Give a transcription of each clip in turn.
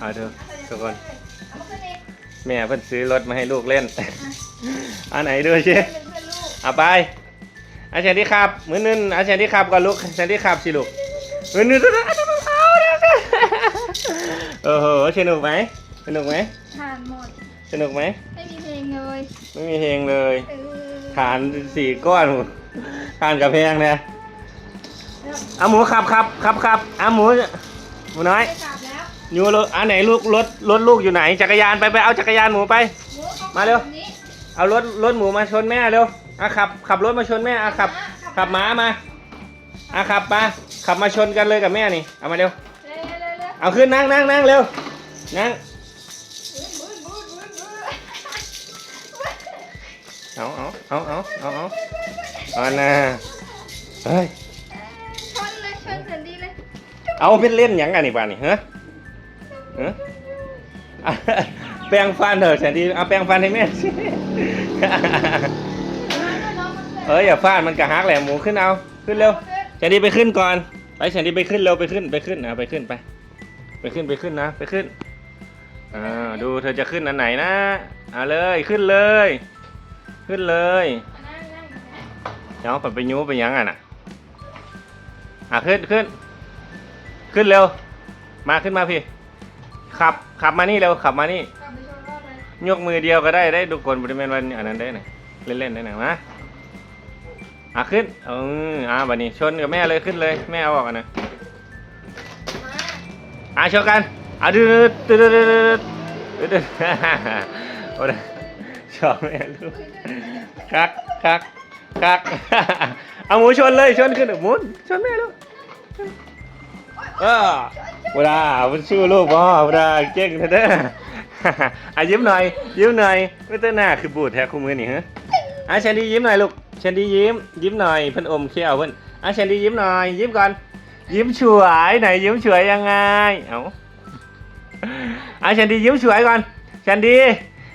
เอาดูทุกคน แม่เพิ่นซื้อรถมาให้ลูกเล่น อันไหนดูสิเป็นเพื่อนลูกเอาไป อาเชนที่ขับมือนึนอาเชนที่ขับก่อนลูกอาเชนที่ขับสิลูกมือนึนตัวนั้นเอาเอาเอาโอ้โหสนุกไหมสนุกไหมทานหมดสนุกไหมไม่มีเพลงเลย ไม่มีเพลงเลยเออฐานสี่ก้อนฐานกับเพลงเนี่ยเอาหมูขับขับขับขับเอาหมูหมูน้อย ไปกลับแล้วอยู่รถอันไหนลูกรถรถลูกอยู่ไหน จักรยานไปไปเอาจักรยานหมูไปหมูข้มาเร็วแบบนี้เอารถรถหมูมาชนแม่เร็วอะขับ ขับรถมาชนแม่อะขับ ขับม้ามาอะขับมาขับมาชนกันเลยกับแม่นี่ เอามาเร็วเร็วเร็วเร็วเร็วเอาขึ้นนั่งนั่งนั่งเร็ว นั่งบูนบูนบูนบูนเอาเอาเอาเอาเอาเอาเอานะเฮ้ย ชนเลยชนแสนดีเลย เอาเป็นเล่นหยังกันนี่ป่านี่ฮะฮะอะแปรงฟันเถอะแสนดีเอาแปรงฟันให้แม่สิเอ้ยอย่าฟาดมันกระฮักแหละหมูขึ้นเอา ขึ้นเร็วแสนดีไปขึ้นก่อน ไปแสนดีไปขึ้นเร็วไปขึ้นไปขึ้นเอาไปขึ้นไป ไปขึ้นไปขึ้นนะ ไปขึ้นอ่าดูเธอจะขึ้นอันไหนนะเอาเลยขึ้นเลย ขึ้นเลยเดี๋ยวไปยูไปยังอะน่ะอะขึ้นขึ้น ขึ้นเร็ว มาขึ้นมาพี่ ขับขับมานี่เร็วขับมานี่กลับไปชนรอบเลยยกมือเดียวก็ได้ได้ดูกลบริเวณวันอันนั้นได้หน่อยเล่นเล่นๆได้หน่อยมาอะขึ้นเอออะบัดนี้ชนกับแม่เลยขึ้นเลยแม่เอาออกกันนะมาอะชนกันอะดืดดืดดืดดืดดืดดืดดืดโอ้ยชอบแม่ลูกคักคักคักเอาหมูชนเลยชนขึ้นหมุนชนแม่ลูก เออเวลามันชื่อลูกพ่อเวลาเก่งเถอะเด้ออะยิ้มหน่อย ยิ้มหน่อยไม่ต้นหน้าคือบูดแท้คู่มือนี่ฮะอะแชนดี้ยิ้มหน่อยลูกแชนดี้ยิ้ม ยิ้มหน่อยเพิ่นอมเขี้ยวเพิ่นอะแชนดี้ยิ้มหน่อย ยิ้มก่อน ยิ้มฉวยไหนยิ้มฉวยยังไง เอ้าอะแชนดี้ยิ้มฉวยก่อนแชนดี้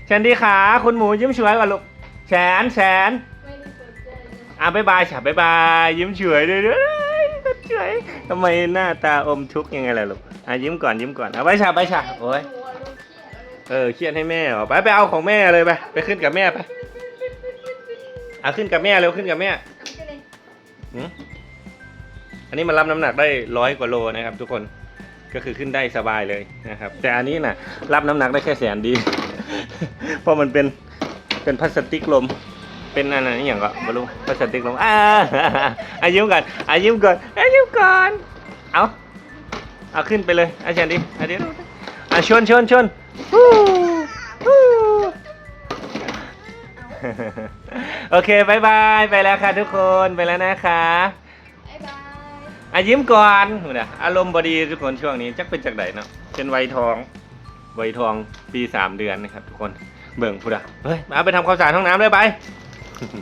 แชนดี้ขาคุณหมูยิ้มฉวยก่อนลูกแฉนแฉนไม่ได้สนใจเลยอะบ๊ายบายฉะบ๊ายบาย ยิ้มฉวยด้วยด้วย ฉยทำไมหน้าตาอมทุกข์ยังไงล่ะลูกอะยิ้มก่อนยิ้มก่อนเอะไปฉะไปฉะโอ้ยเออเครียดให้แม่เหรอไปไปเอาของแม่เลยไปไปขึ้นกับแม่ไปเอาขึ้นกับแม่เร็วขึ้นกับแม่หืมอันนี้มันรับน้ำหนักได้ร้อยกว่าโลนะครับ ทุกคนก็คือขึ้นได้สบายเลยนะครับ แต่อันนี้น่ะรับน้ำหนักได้แค่แสนดี เพราะมันเป็นเป็นพลาสติกลม เป็นอะไรนี่อย่างก็บรู้พลาสติกลมอ่าอายิ้มก่อนอายิ้มก่อนอายิ้มก่อนเอาเอาขึ้นไปเลยอาจารย์ดิอาเดี๋ยวอะชนชนชนฮู้ฮู้โอเคบายบายไปแล้วค่ะทุกคนไปแล้วนะคะบ๊ายบายอะยิ้มก่อนหูนะอารมณ์บดีทุกคนช่วงนี้จักเป็นจากไหนเนาะเป็นวัยทองวัยทองปีสามเดือนนะครับทุกคนเบิ่งพูดอะเฮ้ยเอาไปทำความสะอาดห้องน้ำเลยไป 呵